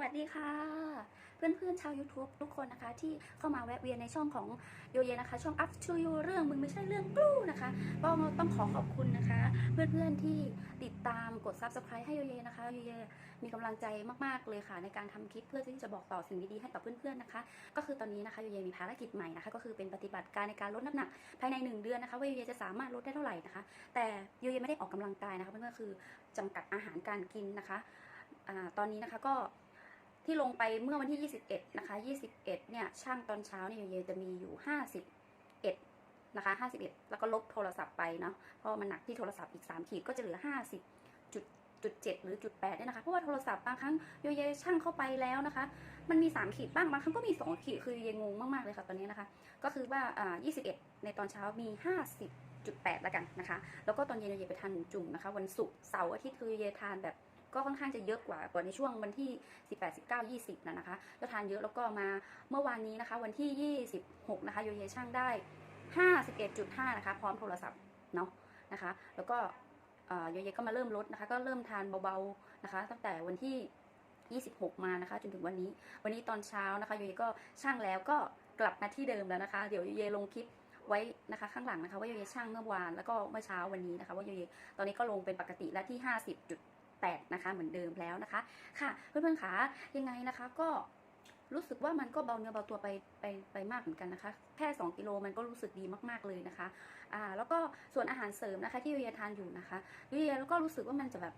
วัสดีค่ะ เพื่อนๆชาว YouTube ทุกคนนะคะ ที่เข้ามาแวะเวียนในช่องของโยเยนะคะ ช่อง Up to You เรื่องมึงไม่ใช่เรื่องกลู้นะคะก็ต้องขอขอบคุณนะคะ เพื่อนๆที่ติดตามกด Subscribe ให้โยเยนะคะโยเยมีกำลังใจมากๆเลยค่ะ ในการทำคลิปเพื่อที่จะบอกต่อสิ่งดีๆให้กับเพื่อนๆนะคะ ก็คือตอนนี้นะคะโยเยมีภารกิจใหม่นะคะ ก็คือเป็นปฏิบัติการในการลดน้ำหนักภายใน 1 เดือนนะคะว่าโยเยจะสามารถลดได้เท่าไหร่นะคะ แต่โยเยไม่ได้ออกกำลังกายนะคะเพื่อนๆคือจำกัดอาหารการกินนะคะอาตอนนี้นะคะก็ ที่ลงไปเมื่อวันที่ 21 นะคะ 21 เนี่ย ช่างตอนเช้าเนี่ยโยเยจะมีอยู่ 51 นะคะ 51 แล้วก็ลบโทรศัพท์ไปเนาะ เพราะมันหนักที่โทรศัพท์อีก 3 ขีดก็จะเหลือ 50จุดจุดเจ็ดหรือจุดแปดเนี่ยนะคะ เพราะว่าโทรศัพท์บางครั้งโยเยช่างเข้าไปแล้วนะคะ มันมี3ขีดบ้างบางครั้งก็มี2ขีดคือโยเยงงมากๆเลยค่ะตอนนี้นะคะ ก็คือว่าอ่า21ในตอนเช้ามี50จุดแปดแล้วกันนะคะ แล้วก็ตอนเย็นโยเยไปทานหมูจุ่มนะคะ วันศุกร์เสาร์อาทิตย์คือโยเยทานแบบ ก็ค่อนข้างจะเยอะกว่ากว่าในช่วงวันที่ 18 19 20นะนะคะก็ทานเยอะแล้วก็มาเมื่อวานนี้นะคะ วันที่ 26 นะคะโยเยช่างได้ 51.5 นะคะ พร้อมโทรศัพท์เนาะนะคะ แล้วก็โยเยก็มาเริ่มลดนะคะ ก็เริ่มทานเบาๆนะคะ ตั้งแต่วันที่ 26 มานะคะ จนถึงวันนี้ วันนี้ตอนเช้านะคะโยเยก็ช่างแล้วก็กลับมาที่เดิมแล้วนะคะ เดี๋ยวโยเยลงคลิปไว้นะคะข้างหลังนะคะว่าโยเยช่างเมื่อวานแล้วก็เมื่อเช้าวันนี้นะคะว่าโยเยตอนนี้ก็ลงเป็นปกติและที่ 50.8นะคะ เหมือนเดิมแล้วนะคะ ค่ะ เพื่อนๆขายังไงนะคะก็รู้สึกว่ามันก็เบาเนื้อเบาตัวไปไปไปมากเหมือนกันนะคะ แค่ 2 กิโลมันก็รู้สึกดีมากๆเลยนะคะอ่าแล้วก็ส่วนอาหารเสริมนะคะ ที่วิยทานอยู่นะคะวิยแล้วก็รู้สึกว่ามันจะแบบ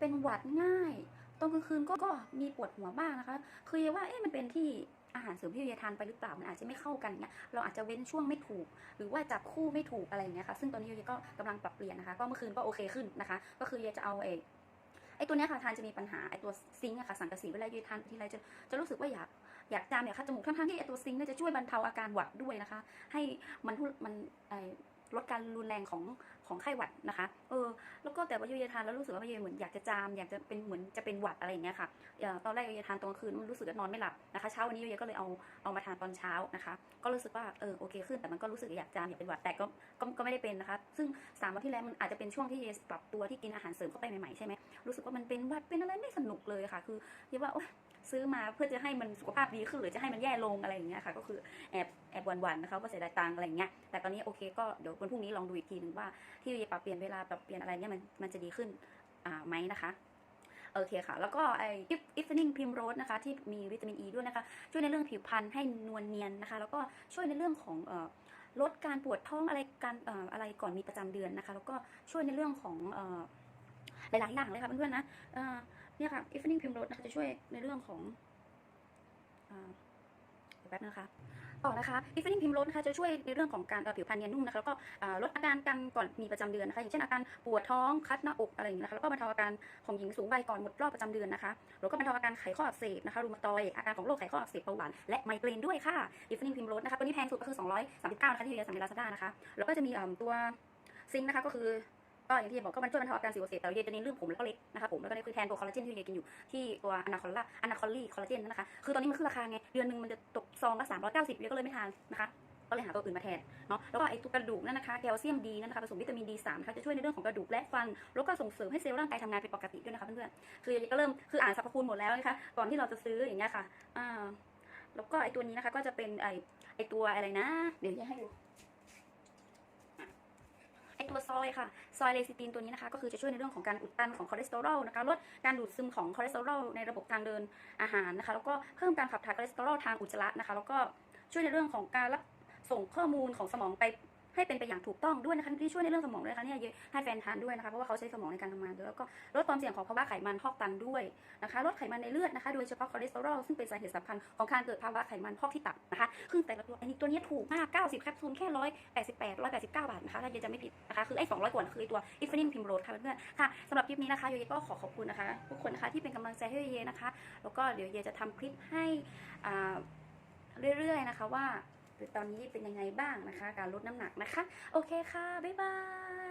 เป็นหวัดง่ายตอนกลางคืนก็ก็มีปวดหัวบ้างนะคะ คือว่าเอ๊ะมันเป็นที่อาหารเสริมที่วิยาทานไปหรือเปล่ามันอาจจะไม่เข้ากันเงี้ยเราอาจจะเว้นช่วงไม่ถูก หรือว่าจับคู่ไม่ถูกอะไรอย่างเงี้ยค่ะซึ่งตอนนี้วิยก็กำลังปรับเปลี่ยนนะคะ ก็เมื่อคืนก็โอเคขึ้นนะคะ ก็คือวิยจะเอาเอ ไอ้ตัวเนี้ยค่ะทานจะมีปัญหาไอ้ตัวซิงค์อะค่ะสังกะสีเวลายืดทานทีไรจะจะรู้สึกว่าอยากอยากจามอยากคัดจมูกทั้งๆที่ไอ้ตัวซิงค์เนี่ยจะช่วยบรรเทาอาการหวัดด้วยนะคะ ให้มันมันไอ ลดการรุนแรงของของไข้หวัดนะคะ เออ แล้วก็แต่ว่าโยเยทานแล้วรู้สึกว่าโยเยเหมือนอยากจะจาม อยากจะเป็นเหมือนจะเป็นหวัดอะไรอย่างเงี้ยค่ะออตอนแรกโยเยทานตอนกลางคืนมันรู้สึกว่านอนไม่หลับนะคะ เช้าวันนี้โยเยก็เลยเอาเอามาทานตอนเช้านะคะ ก็รู้สึกว่าเออโอเคขึ้น แต่มันก็รู้สึกอยากจามอยากเป็นหวัดแต่ก็ก็ก็ไม่ได้เป็นนะคะ ซึ่งสามวันที่แล้วมันอาจจะเป็นช่วงที่โยเยปรับตัวที่กินอาหารเสริมเข้าไปใหม่ๆใช่ไหมรู้สึกว่ามันเป็นหวัดเป็นอะไรไม่สนุกเลยค่ะ คือคิดว่าโอ๊ย ซื้อมาเพื่อจะให้มันสุขภาพดีขึ้นหรือจะให้มันแย่ลงอะไรอย่างเงี้ยค่ะ ก็คือแอบแอบหวันๆนะคะว่าเสียดายตังอะไรอย่างเงี้ยแต่ตอนนี้โอเคก็เดี๋ยววันพรุ่งนี้ลองดูอีกทีหนึ่งว่าที่ปรับเปลี่ยนเวลาปรับเปลี่ยนอะไรเนี่ยมันมันจะดีขึ้นอ่าไหมนะคะโอเคค่ะ แล้วก็ไออิฟเฟนิ่งพิมโรสนะคะ ที่มีวิตามินอีด้วยนะคะ ช่วยในเรื่องผิวพรรณให้นวลเนียนนะคะ แล้วก็ช่วยในเรื่องของออลดการปวดท้องอะไรการออะไรก่อนมีประจำเดือนนะคะ แล้วก็ช่วยในเรื่องของออหลายๆอย่างเลยค่ะเพื่อนๆนะ เนี่ยค่ะ evening primrose นะคะจะช่วยในเรื่องของอ่าเดี๋ยวแป๊บนะคะ ต่อนะคะ evening primrose นะคะจะช่วยในเรื่องของการผิวพรรณเนียนนุ่มนะคะแล้วก็ลดอาการกันก่อนมีประจำเดือนนะคะ อย่างเช่นอาการปวดท้องคัดหน้าอกอะไรอย่างนี้นะคะแล้วก็บรรเทาอาการของหญิงสูงวัยก่อนหมดรอบประจำเดือนนะคะแล้วก็บรรเทาอาการไขข้ออักเสบนะคะรูมาตอยอาการของโรคไขข้ออักเสบเบาหวานและไมเกรนด้วยค่ะ evening primrose นะคะตัวนี้แพงสุดก็คือ 239 นะคะที่เรียนสั่งในลาซาด้านะคะแล้วก็จะมีตัวซิงค์นะคะก็คือ ก็อย่างที่บอกก็มันช่วยบรรเทาอาการสิวอักเสบแต่เยจะเน้นเรื่องผมแล้วก็เล็บนะคะผมแล้วก็นี่คือแทนตัวคอลลาเจนที่เยกินอยู่ที่ตัวอนาคอลล่าอนาคอลลี่คอลลาเจนนะคะคือตอนนี้มันขึ้นราคาไงเดือนหนึ่งมันจะตกซองละ390เยก็เลยไม่ทานนะคะก็เลยหาตัวอื่นมาแทนเนาะแล้วก็ไอ้ตัวกระดูกนั่นนะคะแคลเซียมดีนั่นนะคะผสมวิตามิน D3 นะคะจะช่วยในเรื่องของกระดูกและฟัน แล้วก็ส่งเสริมให้เซลล์ร่างกายทำงานเป็นปกติด้วยนะคะเพื่อนๆคือเยก็เริ่มคืออ่านสรรพคุณหมดแล้วนะคะก่อนที่เราจะซื้ออย่างเงี้ยค่ะอ่าแล้วก็ไอ้ตัวนี้นะคะก็จะเป็นไอ้ไอ้ตัวอะไรนะ เดี๋ยวจะให้ดู็นตัวซอยค่ะ ซอยเลซิตินตัวนี้นะคะ ก็คือจะช่วยในเรื่องของการอุดตันของคอเลสเตอรอลนะคะ ลดการดูดซึมของคอเลสเตอรอลในระบบทางเดินอาหารนะคะ แล้วก็เพิ่มการขับถ่ายคอเลสเตอรอลทางอุจจาระนะคะ แล้วก็ช่วยในเรื่องของการรับส่งข้อมูลของสมองไป ให้เป็นไปอย่างถูกต้องด้วยนะคะที่ช่วยในเรื่องสมองด้วยนะคะเนี่ยให้แฟนทานด้วยนะคะเพราะว่าเขาใช้สมองในการทำงานด้วยแล้วก็ลดความเสี่ยงของภาวะไขมันพอกตันด้วยนะคะลดไขมันในเลือดนะคะโดยเฉพาะคอเลสเตอรอลซึ่งเป็นสาเหตุสำคัญของการเกิดภาวะไขมันพอกที่ตับนะคะซึ่งแต่ละตัวอันนี้ตัวนี้ถูกมาก 90 แคปซูลแค่188 189 บาทนะคะถ้าเยจะไม่ผิดนะคะคือไอ้200กว่าคือตัว e v e n i n g Primrose ค่ะเพื่อนๆค่ะสำหรับคลิปนี้นะคะโยเยก็ขอขอบคุณนะคะทุกคนนะคะที่เป็นกำลังใจให้โยเยนะคะ แล้วก็เดี๋ยวเยจะทำคลิปให้อ่าเรื่อยๆนะคะว่า ตอนนี้เป็นยังไงบ้างนะคะ การลดน้ำหนักนะคะ โอเคค่ะ บ๊ายบาย